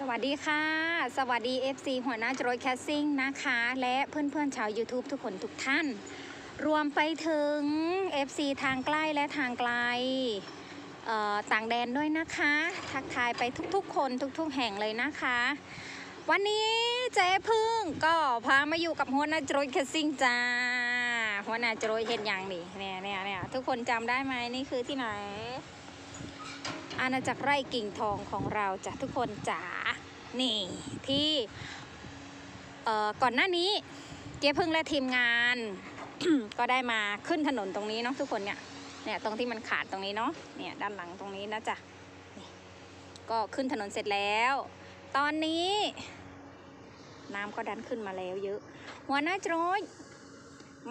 สวัสดีค่ะ สวัสดี FC หัวหน้าจรวยแคสซิ่งนะคะ และเพื่อนๆชาว YouTube ทุกคนทุกท่าน รวมไปถึง FC ทางใกล้และทางไกลต่างแดนด้วยนะคะ ทักทายไปทุกๆ คนทุกๆ แห่งเลยนะคะ วันนี้เจ๊พึ่งก็พามาอยู่กับหัวหน้าจรวยแคสซิ่งจ้าหัวหน้าจรวยเห็นอย่างนี่เนี่ยเนี่ยเนี่ยทุกคนจำได้ไหมนี่คือที่ไหนอาณาจักรไร่กิ่งทองของเราจ้ะทุกคนจ๋า นี่ที่ก่อนหน้านี้เจ๊พึ่งและทีมงาน ก็ได้มาขึ้นถนนตรงนี้เนาะทุกคนเนี่ยเนี่ยตรงที่มันขาดตรงนี้เนาะเนี่ยด้านหลังตรงนี้นะจ๊ะก็ขึ้นถนนเสร็จแล้ว ตอนนี้ น้ำก็ดันขึ้นมาแล้วเยอะ หัวหน้าโจรย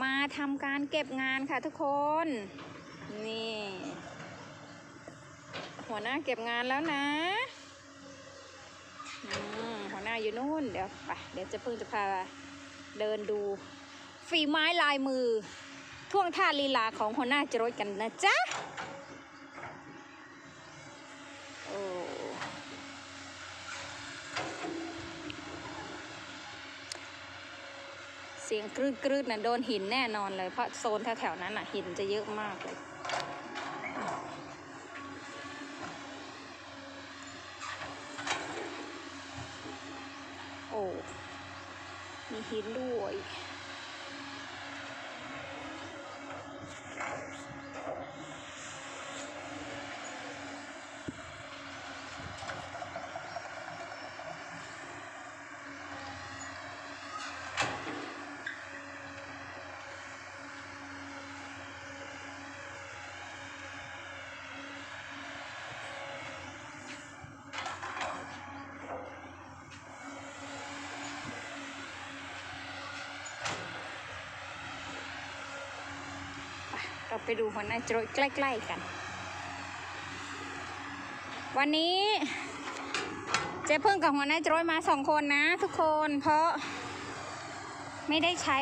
มาทำการเก็บงานค่ะทุกคน นี่ หัวหน้าเก็บงานแล้วนะ หัวหน้าอยู่นู่นเดี๋ยวไปเดี๋ยวจะเพิ่งจะพาเดินดู ฝีไม้ลายมือ ท่วงท่าลีลาของหัวหน้าจรดกันนะจ๊ะโอ้เสียงกรืดกรืดน่ะโดนหินแน่นอนเลย เพราะโซนแถวๆนั้นน่ะหินจะเยอะมากเลย หินด้วย เราไปดูหัวหน้าโจรใกล้ ๆ กัน วันนี้เจ๊เพิ่งกับหัวหน้าโจรมาสองคนนะ ทุกคนเพราะไม่ได้ใช้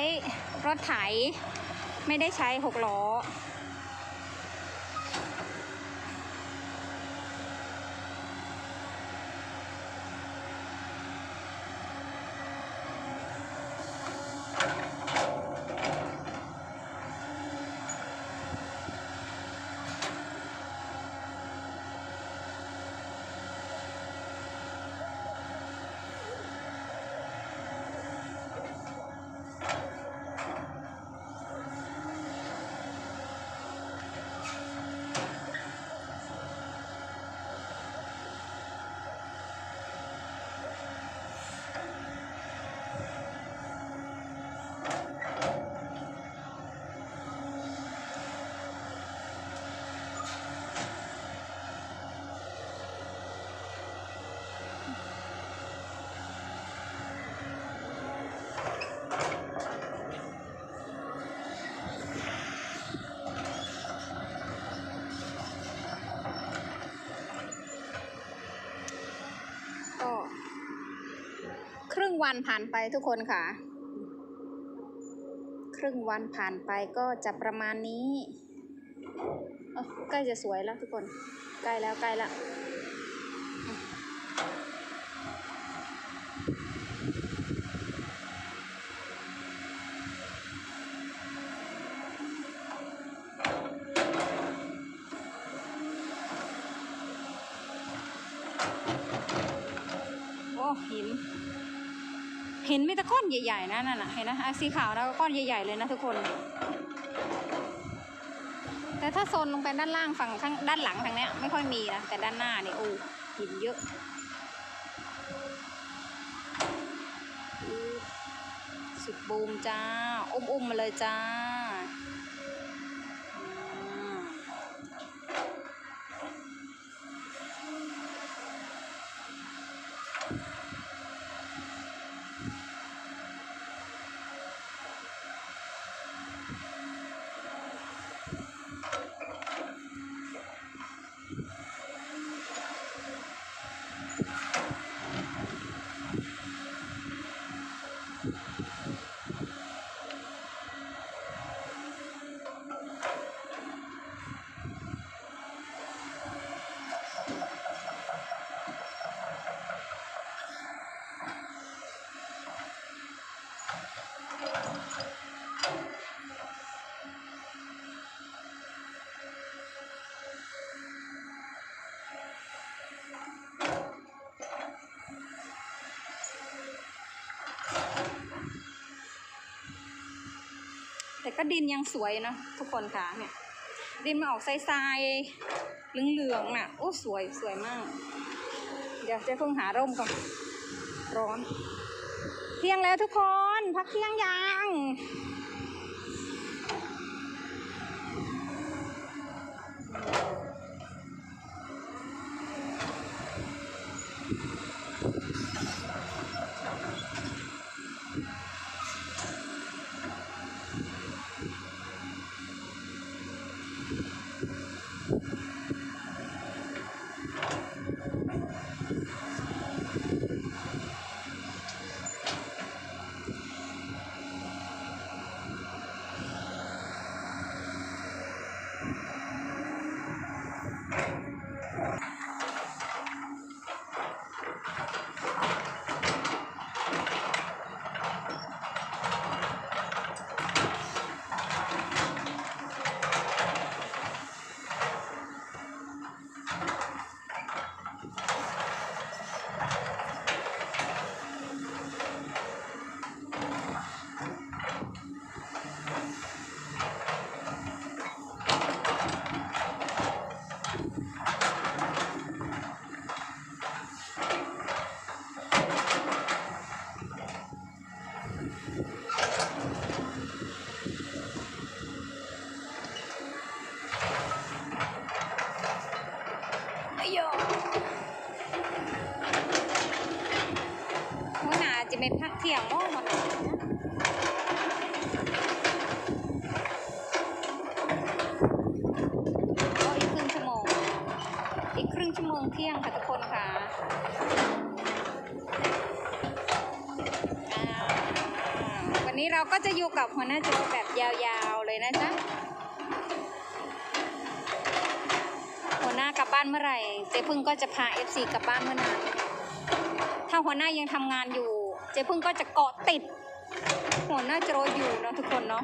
รถไถ ไม่ได้ใช้หกล้อ วันผ่านไปทุกคนค่ะ ครึ่งวันผ่านไปก็จะประมาณนี้ใกล้จะสวยแล้วทุกคน ใกล้แล้วใกล้ละ มีแต่ก้อนใหญ่ๆนะนั่นน่ะเห็นนะอะสีขาวแล้วก็ก้อนใหญ่ ๆ เลยนะทุกคน แต่ถ้าโซนลงไปด้านล่างฝั่งข้างด้านหลังทางเนี้ยไม่ค่อยมีนะแต่ด้านหน้านี่โอ้หินเยอะสุดบูมจ้าอุ้มๆมาเลยจ้า ก็ดินยังสวยนะทุกคนค่ะเนี่ยดินมาออกทรายๆเหลืองๆน่ะโอ้สวยสวยมาก เดี๋ยวเจะเพิ่งหาร่มก่อนร้อน เที่ยงแล้วทุกคน พักเที่ยงยัง เป็นพักเที่ยงโม่มาก็อีกครึ่งชั่วโมง อีกครึ่งชั่วโมงเที่ยงค่ะทุกคนค่ะอ่าวันนี้เราก็จะอยู่กับหัวหน้าโจแบบยาวๆเลยนะจ๊ะหัวหน้ากลับบ้านเมื่อไหร่ เจ๊พึ่งก็จะพา FC กลับบ้านเมื่อนั้นถ้าหัวหน้ายังทำงานอยู่ เจ๊พึ่งก็จะเกาะติดหัวหน้าโจอยู่เนาะทุกคนเนาะ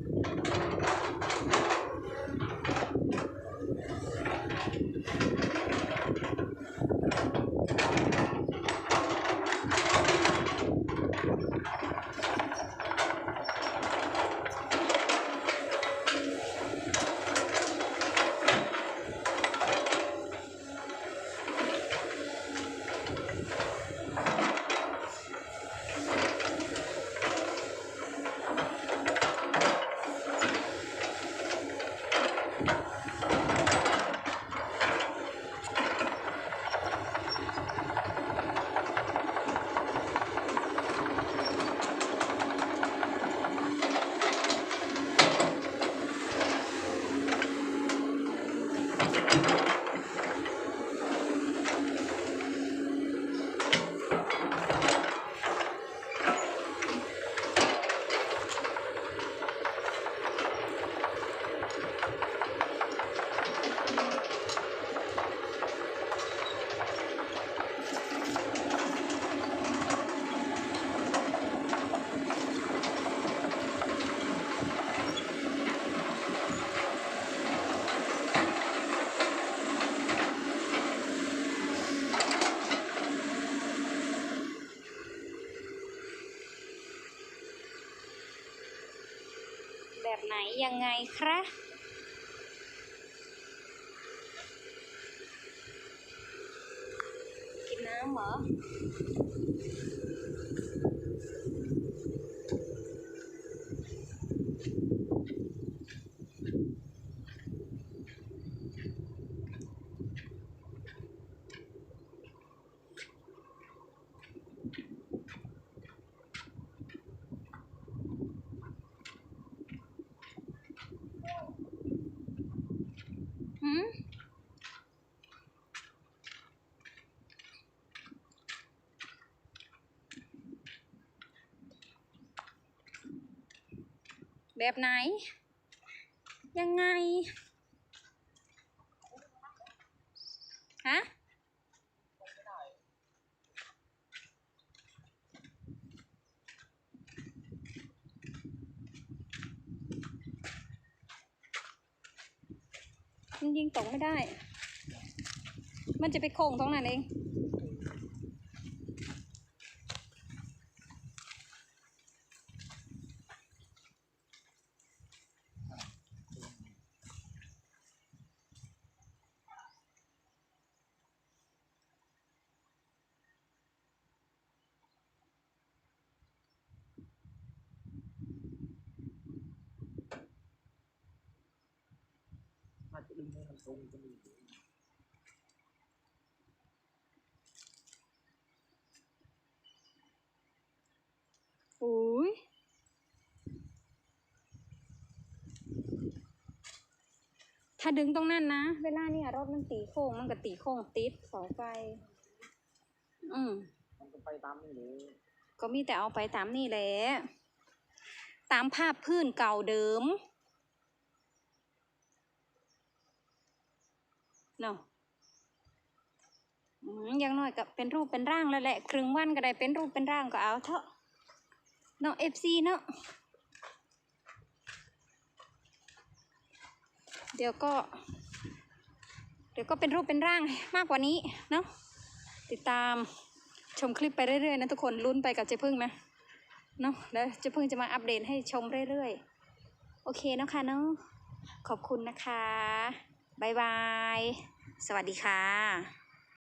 ยังไงคะกินน้ำเหรอ หืม แบบไหน ยังไง ฮะ มันยิงตกไม่ได้ มันจะไปโค้งตรงนั้นเอง ถ้าจะดึงให้มันตรงจะมีอุ้ยถ้าดึงตรงนั้นนะ เวลาเนี่ยรถมันตีโค้งมันก็ตีโค้งติดเสาไฟ อืมมันก็ไปตามนี่เลยก็มีแต่เอาไปตามนี่แหละ ตามภาพพื้นเก่าเดิม เนาะอืมอยังน้อยก็เป็นรูปเป็นร่างแล้วแหละ ครึ่งวันก็ได้เป็นรูปเป็นร่างก็เอาเถอะเนาะเอฟซีเนาะเดี๋ยวก็ เดี๋ยวก็เป็นรูปเป็นร่างมากกว่านี้เนาะติดตามชมคลิปไปเรื่อยๆนะทุกคนลุ้นไปกับเจ๊พึ่งนะเนาะแล้วเจ๊พึ่งจะมาอัปเดตให้ชมเรื่อยๆ โอเคเนาะค่ะเนาะขอบคุณนะคะ บ๊ายบาย สวัสดีค่ะ